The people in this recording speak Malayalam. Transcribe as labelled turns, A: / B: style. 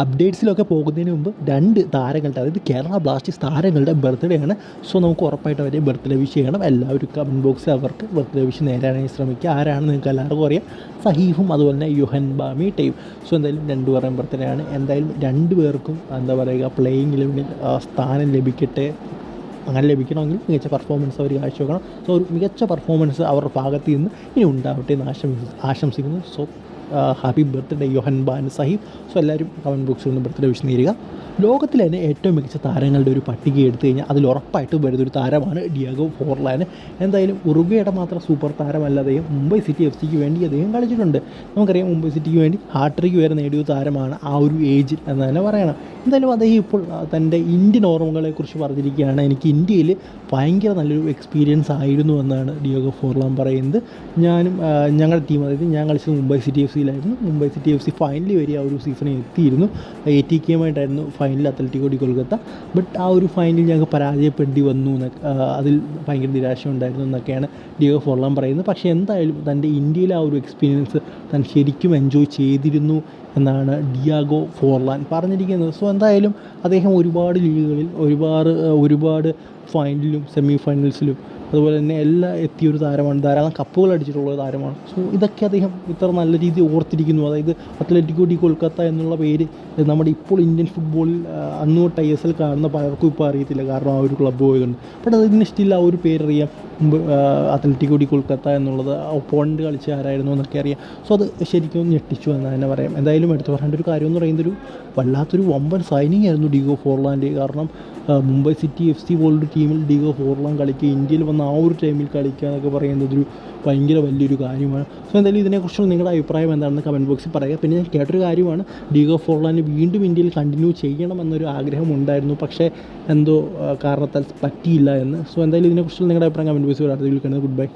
A: അപ്ഡേറ്റ്സിലൊക്കെ പോകുന്നതിന് മുമ്പ് രണ്ട് താരങ്ങളുടെ അതായത് കേരള ബ്ലാസ്റ്റേഴ്സ് താരങ്ങളുടെ ബർത്ത്ഡേ ആണ്. സോ നമുക്ക് ഉറപ്പായിട്ട് അവരെ ബർത്ത്ഡേ വിഷ് ചെയ്യണം. എല്ലാവരും കമന്റ് ബോക്സിൽ അവർക്ക് ബർത്ത്ഡേ വിഷ് നേരാനായി ശ്രമിക്കുക. ആരാണ് നിങ്ങൾക്ക് എല്ലാവർക്കും അറിയാം. സഹീഫും അതുപോലെ തന്നെ യുഹൻ ബാമി ടൈം സോ എന്തായാലും രണ്ടു പേരുടെയും ബർത്ത്ഡേ ആണ്. എന്തായാലും രണ്ടു പേർക്കും എന്താ പറയുക പ്ലേയിങ് ലെവലിൽ സ്ഥാനം ലഭിക്കട്ടെ. അങ്ങനെ ലഭിക്കണമെങ്കിൽ മികച്ച പെർഫോമൻസ് അവർ കാഴ്ചവെക്കണം. സോ ഒരു മികച്ച പെർഫോമൻസ് അവരുടെ ഭാഗത്ത് നിന്ന് ഇനി ഉണ്ടാവട്ടെ എന്ന് ആശംസ ആശംസിക്കുന്നു. സോ ഹാപ്പി ബർത്ത്ഡേ യോഹൻ ബാൻ സാഹിബ് സോ എല്ലാവരും കമന്റ് ബോക്സിൽ നിന്ന് ബർത്ത്ഡേ വിഷ് നേരുക. ലോകത്തിലെ തന്നെ ഏറ്റവും മികച്ച താരങ്ങളുടെ ഒരു പട്ടിക എടുത്തു കഴിഞ്ഞാൽ അതിൽ ഉറപ്പായിട്ടും വരുന്നൊരു താരമാണ് ഡിയാഗോ ഫോർലാൻ എന്തായാലും ഉറുഗയുടെ മാത്രം സൂപ്പർ താരമല്ല അദ്ദേഹം. മുംബൈ സിറ്റി എഫ് സിക്ക് വേണ്ടി അദ്ദേഹം കളിച്ചിട്ടുണ്ട്. നമുക്കറിയാം മുംബൈ സിറ്റിക്ക് വേണ്ടി ഹാട്രിക്ക് വരെ നേടിയ താരമാണ് ആ ഒരു ഏജിൽ എന്ന് തന്നെ പറയണം. എന്തായാലും അദ്ദേഹം ഇപ്പോൾ തന്റെ ഇന്ത്യൻ ഓർമ്മകളെക്കുറിച്ച് പറഞ്ഞിരിക്കുകയാണ്. എനിക്ക് ഇന്ത്യയിൽ ഭയങ്കര നല്ലൊരു എക്സ്പീരിയൻസ് ആയിരുന്നു എന്നാണ് ഡിയോഗോ ഫോർലാൻ പറയുന്നത്. ഞാനും ഞങ്ങളുടെ ടീം അതായത് ഞാൻ കളിച്ചത് Mumbai city F സിയിലായിരുന്നു Mumbai City F C finally വരെ ആ ഒരു സീസണിൽ എത്തിയിരുന്നു. A T കെയുമായിട്ടായിരുന്നു final Atletico de Kolkata. But ആ ഒരു ഫൈനലിൽ ഞങ്ങൾക്ക് പരാജയപ്പെടേണ്ടി വന്നു എന്നൊക്കെ അതിൽ ഭയങ്കര നിരാശ ഉണ്ടായിരുന്നു എന്നൊക്കെയാണ് ഡിയോ ഫോർലാൻ പറയുന്നത്. പക്ഷേ എന്തായാലും തന്റെ ഇന്ത്യയിലെ ആ ഒരു എക്സ്പീരിയൻസ് താൻ ശരിക്കും എൻജോയ് ചെയ്തിരുന്നു എന്നാണ് ഡിയാഗോ ഫോർലാൻ പറഞ്ഞിരിക്കുന്നത്. സോ എന്തായാലും അദ്ദേഹം ഒരുപാട് ലീഗുകളിൽ ഒരുപാട് ഒരുപാട് ഫൈനലിലും സെമി ഫൈനൽസിലും അതുപോലെ തന്നെ എല്ലാ എത്തിയ ഒരു താരമാണ്. ധാരാളം കപ്പുകൾ അടിച്ചിട്ടുള്ള ഒരു താരമാണ്. സോ ഇതൊക്കെ അദ്ദേഹം ഇത്ര നല്ല രീതിയിൽ ഓർത്തിരിക്കുന്നു. അതായത് അത്ലറ്റിക്കോ ഡി കൊൽക്കത്ത എന്നുള്ള പേര് നമ്മുടെ ഇപ്പോൾ ഇന്ത്യൻ ഫുട്ബോളിൽ അന്ന് തൊട്ട് ഐ എസ് എൽ കാണുന്ന പലർക്കും ഇപ്പോൾ അറിയത്തില്ല. കാരണം ആ ഒരു ക്ലബ്ബ് പോയതുകൊണ്ട്. ബട്ട് അതിന് സ്റ്റിൽ ആ ഒരു പേരറിയാം. മുമ്പ് ആ, കൂടി കൊൽക്കത്ത എന്നുള്ളത് ഒപ്പോണന്റ് കളിച്ച ആരായിരുന്നു എന്നൊക്കെ അറിയാം. സോ അത് ശരിക്കും ഞെട്ടിച്ചു എന്ന് തന്നെ പറയാം. എന്തായാലും എടുത്തു പറയേണ്ട ഒരു കാര്യം എന്ന് പറയുന്നത് ഒരു വല്ലാത്തൊരു വമ്പൻ സൈനിങ് ആയിരുന്നു ഡിഗോ ഫോർലാൻഡ്. കാരണം മുംബൈ സിറ്റി എഫ് സി പോലൊരു ടീമിൽ ഡിഗോ ഫോർലാൻ കളിക്കുക ഇന്ത്യയിൽ വന്ന ആ ഒരു ടൈമിൽ കളിക്കുക എന്നൊക്കെ പറയുന്നത് ഒരു ഭയങ്കര വലിയൊരു കാര്യമാണ്. സോ എന്തായാലും ഇതിനെക്കുറിച്ചുള്ള നിങ്ങളുടെ അഭിപ്രായം എന്താണെന്ന് കമന്റ് ബോക്സിൽ പറയുക. പിന്നെ ഞാൻ കേട്ടൊരു കാര്യമാണ് ഡിഗോ ഫോർലാൻ വീണ്ടും ഇന്ത്യയിൽ കണ്ടിന്യൂ ചെയ്യണം എന്നൊരു ആഗ്രഹം ഉണ്ടായിരുന്നു. പക്ഷേ എന്തോ കാരണത്താൽ പറ്റിയില്ല എന്ന്. സോ എന്തായാലും ഇതിനെക്കുറിച്ചുള്ള നിങ്ങളുടെ അഭിപ്രായം കമന്റ് ബോക്സിൽ പറയാതെ വിളിക്കുന്നത് ഗുഡ് ബൈ